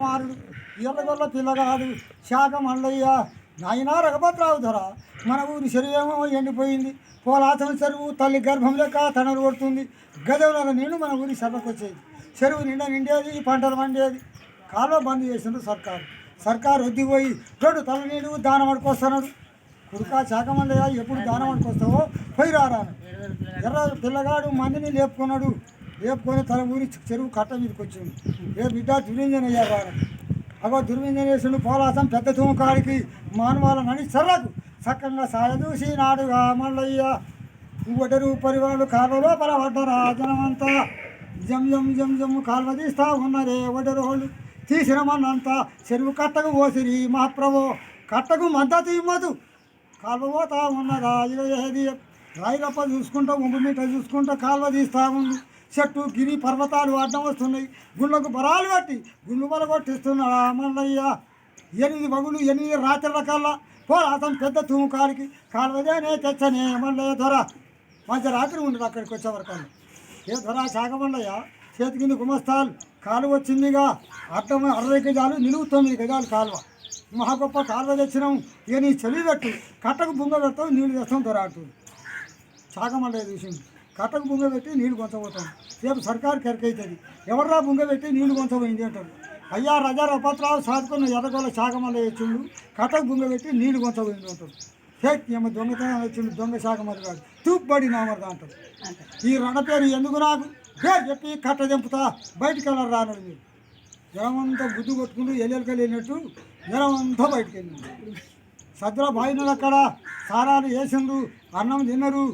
కుమారుడు. ఎర్రగొల్ల పిల్లగాడు. శాఖ మల్లయ్య నాయనా రఘపతిరావు ధర. మన ఊరి శరీరమో ఎండిపోయింది. పోలాతం చెరువు తల్లి గర్భం లెక్క తనలు కొడుతుంది. గదవుల నీళ్ళు మన ఊరి సభకు వచ్చేది చెరువు నిండా నిండేది పంటలు పండేది. కాలువ బంద్ చేసిండు సర్కారు. సర్కారు వద్దిపోయి రెండు తల నీళ్ళు దానం అడుకొస్తున్నాడు. కుడుకా శాఖ మల్లయ్య ఎప్పుడు దానం అడుకొస్తావో పోయి రారా ఎర్ర పిల్లగాడు మందిని లేపుకున్నాడు. లేపుకొని తల ఊరి చెరువు కట్ట మీదకి వచ్చింది. ఏ బిడ్డ దుర్వింజన అయ్యారు అగో దుర్వింజన చేసిండు పోలాసం పెద్ద తుమ్మకాడికి మానవాళ్ళ నడి చల్లదు సక్కంగా సాయదూసి నాడుగా మల్లయ్య. ఒడరు పరివాళ్ళు కాలువలో పరబడ్డరా జనమంతా. జం జం జం జమ్ కాలువ తీస్తా ఉన్నరే ఒడరు వాళ్ళు తీసిన మన్నంతా చెరువు కట్టకు పోసిరి మహాప్రభు. కట్టకు మద్దతు ఇవ్వదు. కాలువ పోతా ఉన్నదా? ఇక ఏది? రాయిరప్ప చూసుకుంటా ఉంపు మీట చూసుకుంటా కాలువ తీస్తా ఉంది చెట్టు గిరి పర్వతాలు అడ్డం వస్తున్నాయి. గుళ్ళకు బరాలు కట్టి గుళ్ళు బల కొట్టిస్తున్నాడు మల్లయ్య? ఎనిమిది మగులు ఎనిమిది రాత్రుల కల్లా పోరాటం పెద్ద తూముకాడికి కాలువదేనే తెచ్చనే మల్లయ్య దొర. మధ్యరాత్రి రాత్రి ఉండదు అక్కడికి వచ్చేవరకు ఏ దొర శాఖ చేతికింది చేతి కింద గుమస్తాలు కాలువ వచ్చిందిగా. అర్థం అరవై గజాలు నిలువు తొమ్మిది గజాలు కాలువ. మహా గొప్ప కాలువ తెచ్చినాం. ఇక నీ చలి పెట్టు కట్టకు బుంగ పెడతావు నీళ్ళు తెస్తాం దొర అంటుంది. చాకమల్లయ్య చూసింది. కట్టకు బుంగ పెట్టి నీళ్ళు కొంచబోతాం రేపు సర్కారు కెరకైతుంది ఎవర్రా బుంగ పెట్టి నీళ్ళు కొంచబోయింది అంటారు అయ్యా రజా రపత్రావు సాదుకున్న ఎర్రగొల్ల చాకమల్లయ్య వచ్చిండు. కట్టకు బుంగ పెట్టి నీళ్ళు కొంచబోయింది అంటారు ఫేక్ ఏమో దొంగతనం వచ్చిండు దొంగ శాఖమల్లి కాదు. తూపుబడి నామర్దా అంటారు. ఈ రణ పేరు ఎందుకు నాకు? హే చెప్పి కట్ట దింపుతా బయటికి వెళ్ళరు రానడు మీరు. జనమంతా గుద్దు కొట్టుకుంటూ ఎల్లెలకి వెళ్ళినట్టు జనమంతా బయటికి వెళ్ళింది. సద్ర బాయినలు అక్కడ సారాలు వేసిండ్రు అన్నం తిన్నారు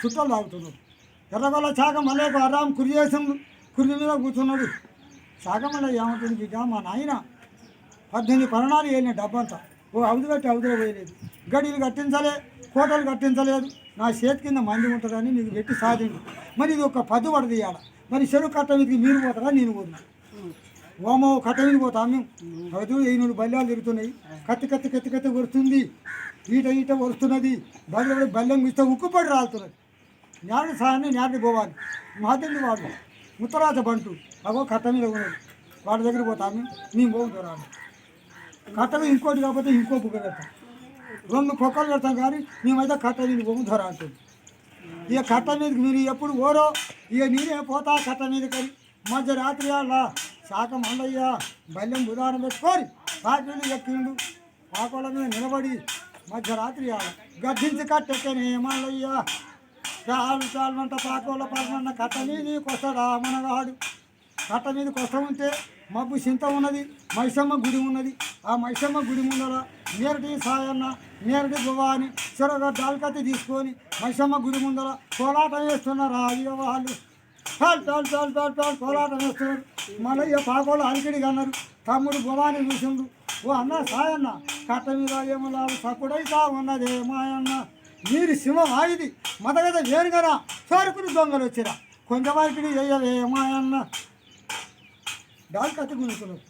చుట్టాలు తాగుతున్నారు. ఎర్రగొల్ల శాఖ మళ్ళీ అరాం కురి చేసిండు కురి మీద కూర్చున్నాడు. శాఖ మళ్ళీ ఏమంటుంది ఇక మా నాయన పద్దెనిమిది పరణాలు వేయలే డబ్బంతా. ఓ అవధి కట్టి అవధిలో వేయలేదు. గడిలు కట్టించలే కోటలు కట్టించలేదు. నా చేతి కింద మంది ఉంటుందని నీకు పెట్టి సాధిండు. మరి ఇది ఒక పద్దు పడది ఇవాళ మరి చెరువు కట్ట మీదకి మీరు పోతారా నేను పోతున్నా ఓమో కట్ట మీద పోతాం మేము. అవదు బల్యాలు తిరుగుతున్నాయి. కత్తి కత్తి కత్తి కత్తి వరుస్తుంది ఈట ఈట వరుస్తున్నది బల్లె బల్లెం ఇస్తే ఉక్కుపడి రాలుతున్నది. న్యాడి సాయాన్ని న్యాడి పోవాలి. మాదింది వాడు ఉత్తరాజ బంటు. అగో కట్ట మీద ఉన్నది. వాడి దగ్గర పోతాను. మేము మేము పోము దూరాలి ఇంకోటి కాకపోతే ఇంకో బుగ్గ పెడతాం. రెండు కుక్కలు పెడతాం కానీ మేమైతే కట్ట మీద పోము ధర అంటుంది. ఇక కట్ట మీదకి మీరు ఎప్పుడు ఓరో ఇక నేనే పోతా కట్ట మీద కానీ మధ్య రాత్రి అలా శాఖ మల్లయ్య బల్యం ఉదాహరణ పెట్టుకొని రాత్రి ఎక్కిండు. పాకోళ్ళ మీద నిలబడి మధ్యరాత్రి ఆడ గద్దించి కట్టెక్కనే మల్లయ్య చాలు చాలంట పాకోళ్ళ పరమన్న కట్ట మీదకి వస్తాడా మనగాడు. కట్ట మీదకి వస్తూ ఉంటే మబ్బు చింత ఉన్నది మైసమ్మ గుడి ఉన్నది. ఆ మైసమ్మ గుడి ముందర నేరటి సాయన్న నేరటి భవాని చెరొక డాల్కత్తి తీసుకొని మైసమ్మ గుడి ముందర కోలాటం వేస్తున్నారు ఇక వాళ్ళు. టాల్ చాలు టాల్ టాల్ టాల్ కోలాటం వేస్తున్నారు. మళ్ళీ ఇక పాకోళ్ళు అలికిడిగా అన్నారు తమ్ముడు బువాని చూసిండు. ఓ అన్న సాయన్న కట్ట మీద ఏమో లాభ సప్పుడైతా ఉన్నదే మాయన్న. మీరు సింహం ఆగిది. మతగద వేరుగరా సరుకులు దొంగలు వచ్చిరా. కొంతమందికి చెయ్యవే మాయన్న డాల్ కత్తి గుంజుతున్నాడు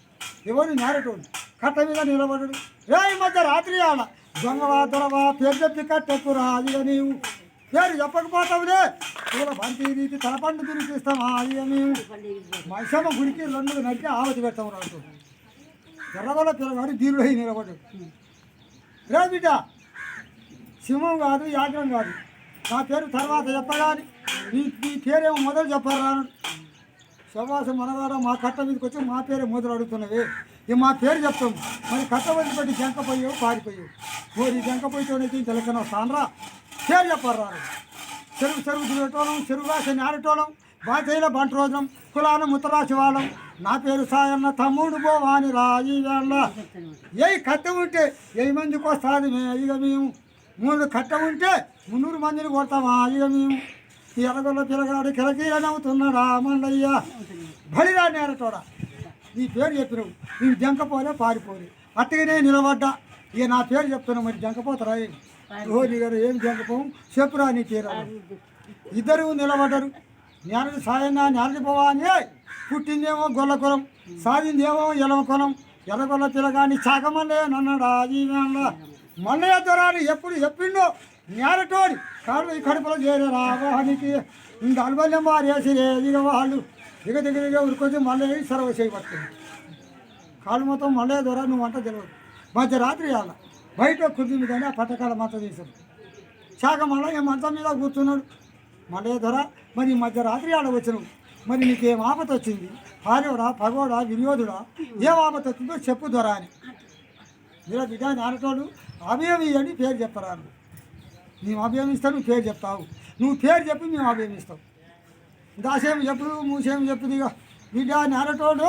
ఎవరు నేరటోడు? కట్ట మీద నిలబడడు. రే ఈ మధ్య రాత్రి ఆడ. దొంగవా దొరవా పేరు చెప్పి కట్టెక్కురా అది నీవు. పేరు చెప్పకపోతావులే. పూల బంతి రీతి తలపండు తిరిగి ఇస్తామా అదిగా నీవు. మైసమ్మ గుడికి రెండు నడిచి ఆవతి పెడతాము రాదు ఎర్రగొల్ల పిల్లగాడు దీరుడు అయి నిలబడ్డాడు. రే బిడ్డ సింహం కాదు యాగ్రం కాదు. నా పేరు తర్వాత చెప్పగాని నీ నీ పేరేమో మొదలు చెప్పారు రాను శవాస మనవాడ మా కట్ట మీదకి వచ్చి మా పేరే మొదలు అడుగుతున్నవి ఇక మా పేరు చెప్తాం. మరి కట్ట వదిలిపెట్టి జంకపోయావు పారిపోయావు. ఓరి జంకపోయితోనైతే తెలకన సాన్రా పేరు చెప్పారు రాను చెరువు చెరువు తిరగటోళం చెరువు రాసి ఆడటోళం బాధ్యలో బంట రోజం కులాన ముత్తరాశి వాళ్ళం. నా పేరు సాయన్న తమ్ముడు పోవాని రాయి వేళ్ళ ఏ కట్ట ఉంటే ఏ మందికి వస్తుంది మే ఇక మేము. మూడు కట్ట ఉంటే మున్నూరు మందిని కొడతామా? ఇక మేము ఈ ఎలగొల్ల పిల్లగాడు కిలకీల నవ్వుతున్నాడా మల్లయ్య బలిరా నేరటోడా? నీ పేరు చెప్పినావు. నీవు జంకపోలే పారిపోలే. అట్టగానే నిలబడ్డా. ఇక నా పేరు చెప్తున్నావు మరి జంకపోతారా ఏం? ఓ నీ గారు ఏం జంకపోం చెప్పురా నీ తీరా ఇద్దరు నిలబడ్డారు. నేరడి సాయన్న జ్ఞానుడి భవాని పుట్టిందేమో గొల్లకులం సాగిందేమో ఎలవకులం ఎర్రగొల్ల పిల్లగాని చాకమల్లే నన్నడా జీవన మన్నయ్య దొరాని ఎప్పుడు చెప్పిండో నేరటోడి కాడు ఈ కడుపులో చేరారా వానికి ఇంక అల్బల్యం ఇక వాళ్ళు. దిగ దిగ దిగ ఉరికొచ్చి మళ్ళీ సర్వ చేయబడుతుంది కాళ్ళు మొత్తం మళ్ళీ దొర నువ్వు అంట తెలియదు మధ్యరాత్రి అలా బయట కుదింది కానీ ఆ పట్టకాల మంత తీసాడు శాఖ మళ్ళీ ఏ మంచం మీద కూర్చున్నాడు. మళ్ళీ దొర మరి ఈ మధ్యరాత్రి ఆడ వచ్చినావు. మరి నీకేం ఆపత వచ్చింది పారేవడా పగోడా వినియోధుడా ఏం ఆపత వచ్చిందో చెప్పు దొర అని మీరు బిడ్డ నానటోడు అభయం అని పేరు చెప్పరాను మేము అభయం ఇస్తాను నువ్వు పేరు చెప్తావు. నువ్వు పేరు చెప్పి మేము అభయం ఇస్తావు చెప్పు మూసేమి చెప్పుది ఇక బిడ్డ నేరటోడు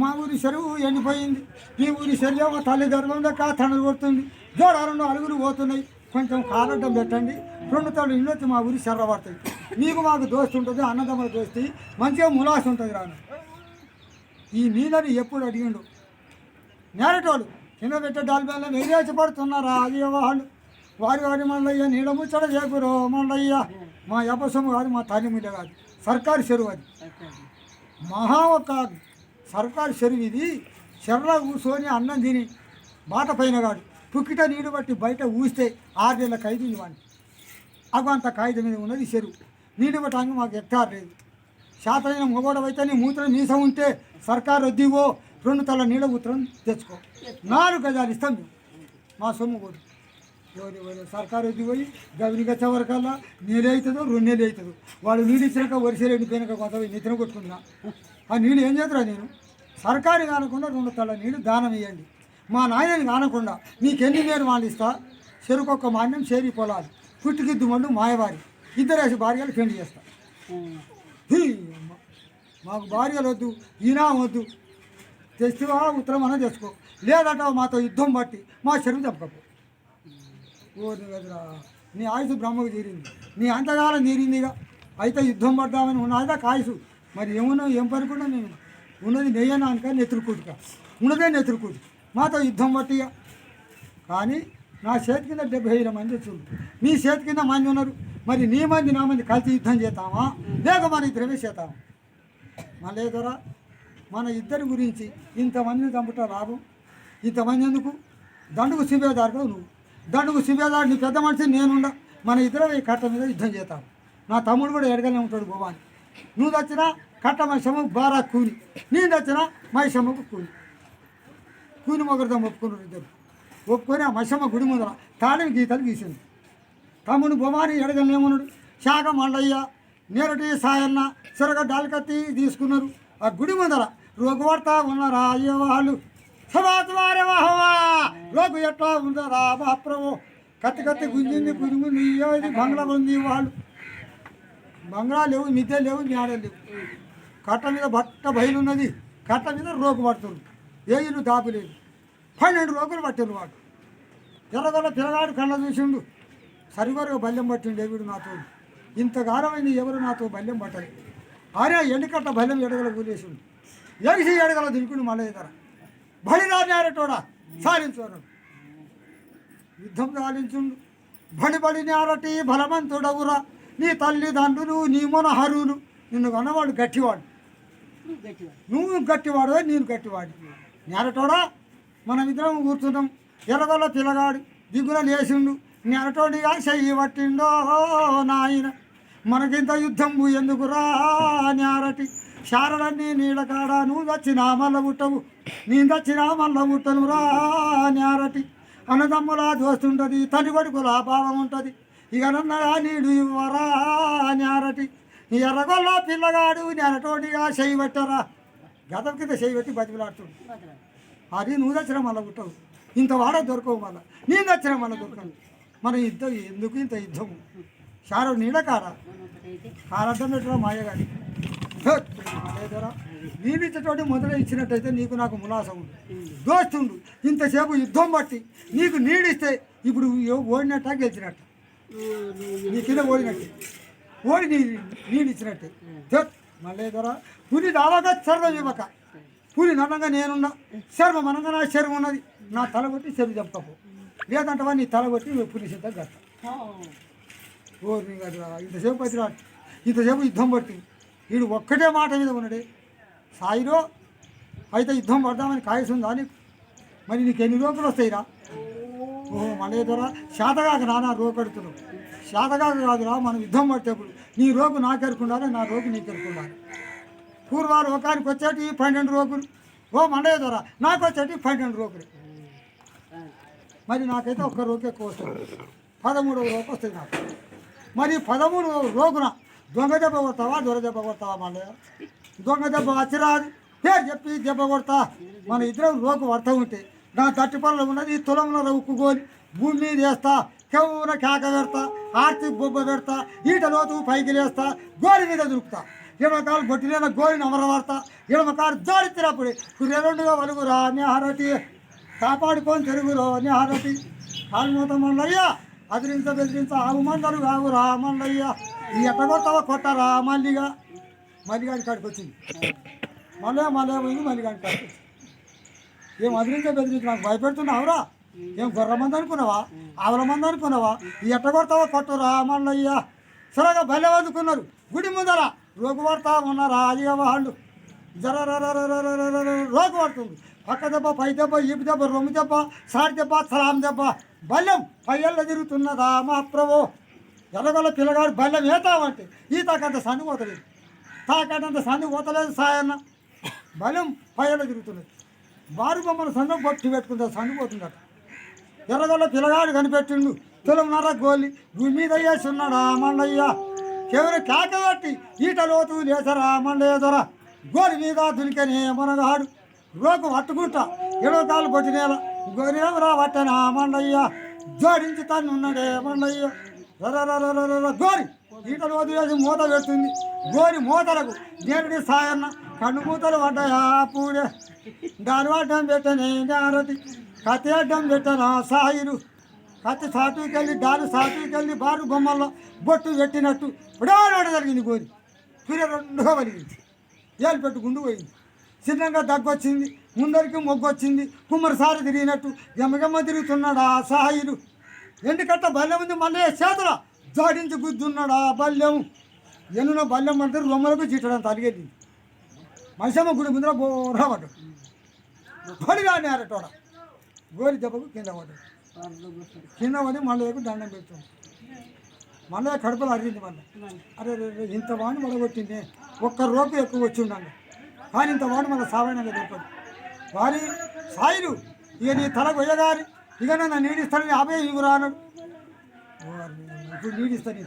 మా ఊరి చెరువు ఎండిపోయింది. ఈ ఊరి చెరువు తల్లి గర్భంలో కా తనలు కొడుతుంది. జోడ రెండు అడుగులు పోతున్నాయి. కొంచెం కాలడ్డం పెట్టండి. రెండు తల్లి ఇల్లు మా ఊరి చెర్ర పడుతుంది మీకు మాకు దోస్తు ఉంటుంది అన్నదమ్ముల దోస్తి. మంచిగా ములాసి ఉంటుంది రాను. ఈ నీళ్ళని ఎప్పుడు అడిగిండు? నేరటోడు కింద పెట్టే డాల్బేళ్ళ ఎగిరేసి అది వాళ్ళు వారి వారి మల్లయ్య నీడ ముచ్చట చేకురో. మల్లయ్య మా యపసము కాదు మా తల్లి కాదు. సర్కారు చెరువు అది. మహా ఒక సర్కారు చెరువు ఇది. చెర్ర కూర్చొని అన్నం తిని బాట పైన కాదు. పుక్కిట నీడు బట్టి బయట ఊస్తే ఆరేళ్ళ ఖైదు ఇవ్వండి. అగు అంత మీద ఉన్నది చెరువు. నీళ్ళు పట్టడానికి మాకు ఎక్కారు లేదు. శాతమైన మొగోడవైతే నీ మూత్రం నీసం ఉంటే సర్కారు వద్దివో రెండు తల నీళ్ళ మూత్రం తెచ్చుకో. నాలుగు గజాలు ఇస్తాం మేము. మా సొమ్ము కూడా ఎవరి ఎవరి సర్కారు వద్ది పోయి? గవిని వచ్చే వరకల్లా నీళ్ళు అవుతుందో రెండు నీళ్ళు అవుతుందో. వాడు నీళ్ళు ఇచ్చినాక వరిసెలు ఎండిపోయినాక కొంత నిద్ర కొట్టుకున్నా ఆ నీళ్ళు ఏం చేద్దరా నేను? సర్కారు కానకుండా రెండు తల నీళ్ళు దానం ఇవ్వండి మా నాయనని కానకుండా నీకెన్ని మేరు వాళ్ళు ఇస్తా? చెరుకొక్క మాన్యం చేరి పొలాలు పుట్టికిద్దు మండు మాయవారి. ఇద్దరేసి భార్యలు పెళ్ళి చేస్తా. మాకు భార్యలు వద్దు ఈనా వద్దు తెచ్చివా ఉత్తరం అన్న తెచ్చుకో. లేదట మాతో యుద్ధం బట్టి మా శరీరం చంపకు ఓ నీ ఆయుసు బ్రహ్మకు తీరింది. నీ అంతకాలం తీరిందిగా. అయితే యుద్ధం పడ్డామని ఉన్నదా కాయసు? మరి ఏమున్నా ఏం పనుకున్నా నేను? ఉన్నది నెయ్యనా అనుక నెత్తురుకూటుక ఉన్నదే నెత్తురుకూటు మాతో యుద్ధం పట్టిగా కానీ నా చేతి కింద డెబ్బై ఐదు మంది చూడు నీ చేతి కింద మంది ఉన్నారు. మరి నీ మంది నా మంది కలిసి యుద్ధం చేస్తామా? లేక మన ఇద్దరమే చేస్తామా మళ్ళీ ద్వారా మన ఇద్దరి గురించి ఇంతమందిని చంపుట లాభం ఇంతమంది ఎందుకు? దండుకు శిబేదారుడు నువ్వు. దండుకు సిబేదారు నీ పెద్ద మనిషి నేనుండ మన ఇద్దరం ఈ కట్ట మీద యుద్ధం చేస్తాను నా తమ్ముడు కూడా ఎడగనే ఉంటాడు గోవాని. నువ్వు తెచ్చినా కట్ట మైసమ్మకు బారా కూని. నేను తెచ్చినా మైసమ్మకు కూని. కూని మొగరితో ఒప్పుకున్నారు ఇద్దరు. ఒప్పుకొని ఆ మైసమ్మ గుడి ముందర తాళిని గీతలు గీసింది. తమ్ముడు బొమాని ఎడగలేమన్నాడు శాఖ మండయ్య నేరటి సాయన్న సిరగ డాల్కత్తి తీసుకున్నారు. ఆ గుడి ముందర రోగుపడతా ఉన్నారా అయ్యో వాళ్ళు సమాత్వారే వాహవా రోగు ఎట్లా ఉందరా మహాప్రభు. కత్తి కత్తి గుంజింది గుంజింది ఏది ఇది బంగ్లా ఉంది వాళ్ళు. బంగ్లా లేవు నిద్ర లేవు జ్ఞానం లేవు. కట్ట మీద బట్ట బయలున్నది కట్ట మీద రోగు పడుతుంది. ఏ ఇల్లు దాపలేదు పన్నెండు రోగులు పట్టారు వాడు. ఎర్రగొల్ల పిల్లగాడు కళ్ళ చూసిండు. సరివరగా బల్యం పట్టిండు దేవుడు నాతో. ఇంత ఇంతగానమైంది ఎవరు నాతో బల్యం పట్టలేదు. ఆరే ఎండుకట్ట బల్యం ఎడగల కూలేసిండు ఎగిసి ఎడగల దింకుడు మళ్ళీ ఇతర బడిరా నేరటోడా యుద్ధం సాధించుండు. బడి బడి నేరటి బలవంతుడవురా నీ తల్లిదండ్రులు నీ మొనహరులు. నిన్ను కన్నవాడు గట్టివాడు. నువ్వు గట్టివాడు నేను గట్టివాడు. నేరటోడా? మనం ఇద్దరం కూర్చున్నాం. ఎరగల పిల్లగాడు దిగున లేచిండు. నెరటోడిగా చెయ్యి పట్టిండో నాయన. మనకింత యుద్ధం ఎందుకురా? నేరటి శారలన్నీ నీళ్ళ కాడ నువ్వు దచ్చినా మల్ల పుట్టవు నేను దచ్చినా మల్ల పుట్టను రా నేరటి అన్నదమ్ములా దోస్తుంటది తల్లి కొడుకులా భావం ఉంటుంది ఇక నన్నగా నీడు ఇవ్వరా నేరటి నీ ఎర్రగొల్ల పిల్లగాడు నెరటోడిగా చెయ్యి పెట్టరా. గతం కింద చేయి పెట్టి బతికిలాడుతుంది అది నువ్వు దచ్చిన మల్ల పుట్టవు ఇంత వాడ దొరకవు మళ్ళీ. నేను దచ్చిన మళ్ళీ దొరకదు మన యుద్ధం ఎందుకు ఇంత యుద్ధము? శారం నీడ కాడ కారడ్డం పెట్టరా మాయగాడి. నేను ఇచ్చేటోటి మొదట ఇచ్చినట్టయితే నీకు నాకు ములాసం దోస్తుండు ఇంతసేపు యుద్ధం బట్టి నీకు నీడిస్తే ఇప్పుడు ఓడినట్ట గెలిచినట్ట? నీ కింద ఓడినట్టే. ఓడి నీ నీడిచ్చినట్టే. మళ్ళీ ధర పులి దావాగా చర్మం ఇవ్వక. పులి నన్నంగా నేనున్నా. శర్మ మనంగా నా శర్మ ఉన్నది. నా తల కొట్టి చెరువు చెప్తాపు లేదంటవా నీ తల కొట్టి పులి సిద్ధం కట్ట ఓరి ఇంతసేపు పది ఇంతసేపు యుద్ధం పట్టి వీడు ఒక్కటే మాట మీద ఉన్నాడే. సాయిలో అయితే యుద్ధం పడదామని కాయసుందా నీకు? మరి నీకు ఎన్ని రోజులు వస్తాయిరా? ఓహో మళ్ళీ ద్వారా శాతగాక నానా రోగడుతున్నావు శాతగాక కాదురా మనం యుద్ధం పట్టేప్పుడు నీ రోగు నాకెరుకుండాలి నా రోగు నీకు ఎరుకుండాలి పూర్వ రోగానికి వచ్చేటి పన్నెండు రోగులు. ఓ మండయ్య ద్వారా నాకు వచ్చేటి పన్నెండు రోగులు. మరి నాకైతే ఒక్క రోజు ఎక్కువ వస్తుంది పదమూడవ రోగు వస్తుంది నాకు. మరి పదమూడవ రోగున దొంగ దెబ్బ కొడతావా దొర దెబ్బ కొడతావా మళ్ళీ దొంగ దెబ్బ వచ్చిరాదు పేరు చెప్పి దెబ్బ కొడతా. మన ఇద్దరం రోగు పడతా ఉంటే నా తట్టి పనులు ఉన్నది తులంలో ఉక్కుకొని భూమి మీద వేస్తా కెవ్వున కేక పెడతా ఆర్తి బొబ్బ పెడతా ఈట లోతు పైకి లేస్తా గోరి మీద దొరుకుతా ఎడమకాలు గొట్టిన గోరిని అమరవాడతా ఎడమకాలు జోడిచ్చినప్పుడు రెండుగా వలుగురా నీ హారతి కాపాడుకొని తిరుగులో నీ కాలు కాలుమూత మల్లయ్య. అదిరించ బెదిరించ ఆవు మందరు కావురా మల్లయ్య ఈ ఎట్టగొట్టవ కొట్టరా మల్లిగా. మల్లిగాడి కాడికి వచ్చింది. మళ్ళీ మళ్ళీ పోయింది మల్లిగాడి కాడికి వచ్చింది. ఏం అదిరించ బెదిరించి నాకు భయపెడుతున్నావురా? ఏం గొర్రె మంది అనుకున్నావా? ఆవుల మంది అనుకున్నావా? ఈ ఎట్టగొడతావా కొట్టరా మల్లయ్య సరగా భలే వదుకున్నారు. గుడి ముందర రోగు పడతా ఉన్నారా అది వాళ్ళు. జర రోగు పడుతుంది పక్క దెబ్బ పై దెబ్బ ఈపు దెబ్బ రొమ్ము దెబ్బ సాడి దెబ్బ సలాం దెబ్బ బల్యం పయ్యల్లో తిరుగుతున్నదా మా ప్రభు ఎర్రగొల్ల పిల్లగాడు బల్యం ఏతావంటే ఈ తాకంత సందు పోతలేదు తాకంత సందు పోతలేదు సాయన్న బలం పయ్యల్లో తిరుగుతున్నది వారు బొమ్మను సందు బొట్టు పెట్టుకుంటా సందు పోతుందట ఎర్రగొల్ల పిల్లగాడు కనిపెట్టిండు తులంన్నర గోలి భూమి మీద వేసున్నాడా మండయ్య కేవలం కాకబట్టి ఈటలోతు ఈట లోతు లేసరా మండయ్య దొర గోరి మీద దునికనే మనగాడు. రోకు పట్టుకుంటా ఎడవ కాలు కొట్టినేల గోరిరా పట్టనా మండయ్య. జోడించి తను ఉన్నాడే మండయ్య. రరరరరరర గోరి. ఈటలు వదిలేసి మూత పెడుతుంది. గోరి మూతలకు నేరుడి సాయన్న. కన్ను మూతలు పడ్డాయా పూడే. దాని అడ్డం పెట్టనే నారటి కత్తి అడ్డం పెట్టనా సాయిరు. కత్తి సాటుకెళ్ళి దారి సాటుకెళ్ళి బారు బొమ్మల్లో బొట్టు పెట్టినట్టు. ఇప్పుడే జరిగింది గోరి. సూర్య రెండుగా వలిగింది ఏలు పెట్టుకుండా పోయింది. చిన్నగా దగ్గొచ్చింది. ముందరికి మొగ్గొచ్చింది. కుమ్మరిసారి తిరిగినట్టు గమగమ్మ తిరుగుతున్నాడు ఆ సాయిలు. ఎండుకట్ట బల్యం ఉంది మళ్ళీ చేతుల జోడించి గుద్దున్నాడు ఆ బల్యం ఎన్నున బల్యం అంటే రొమ్మలకు చీటడం తలిగెళ్ళింది మనిషమ్మ గుడి ముందర బోరా పడ్డు పడిగా నేరటోడ. గోరి దెబ్బకు కింద పడ్డాడు కింద పడి మళ్ళీ దండం పెడుతుంది. మళ్ళీ కడుపులో అరిగింది మళ్ళీ అరే రే, ఇంత వాడిని మొదలుకొట్టింది ఒక్క రోపు ఎక్కువ వచ్చి ఉండండి కానీ ఇంతవాడు మన మళ్ళీ దొరకదు వారి సాయిలు ఇక నీ తల కొయ్యగారి ఇక నన్ను నీడిస్తానని యాభై ఇవ్వరా అన్నాడు ఇప్పుడు నీడిస్తాను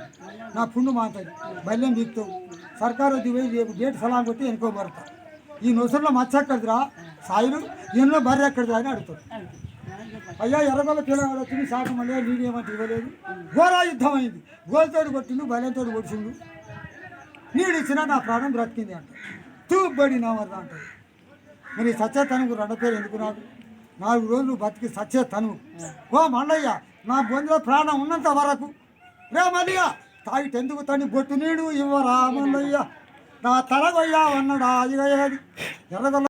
నా పుండు మాతది బల్యం దిగుతావు సర్కారు దిగి రేపు డేట్ సలాం కొట్టి ఎనుకో మరతా ఈ నొసరులో మచ్చ ఎక్కడిదిరా? సాయిలు ఎన్నో బర్రె ఎక్కడిదిరా అని అడుగుతాడు అయ్యా ఎర్రగొల్ల పిల్లగాడు వచ్చింది శాఖ మళ్ళీ నీడు ఏమంటే ఇవ్వలేదు. ఘోరా యుద్ధం అయింది గోల్తోడు కొట్టిండు బలంతో కొట్టిండు. నీడిచ్చినా నా ప్రాణం బ్రతికింది అంట. తూబడి నా వద్ద అంటాడు మరి సత్యతనుకు రెండో పేరు ఎందుకు నాకు నాలుగు రోజులు బతికి సత్యతను ఓ మల్లయ్య నా బొందులో ప్రాణం ఉన్నంత వరకు. రే మల్లయ్య తాగితే ఎందుకు తని బొట్టు నీడు ఇవ్వరా మల్లయ్య? నా తల కొయ్యా అన్నాడా? ఇక ఎర్రగొల్ల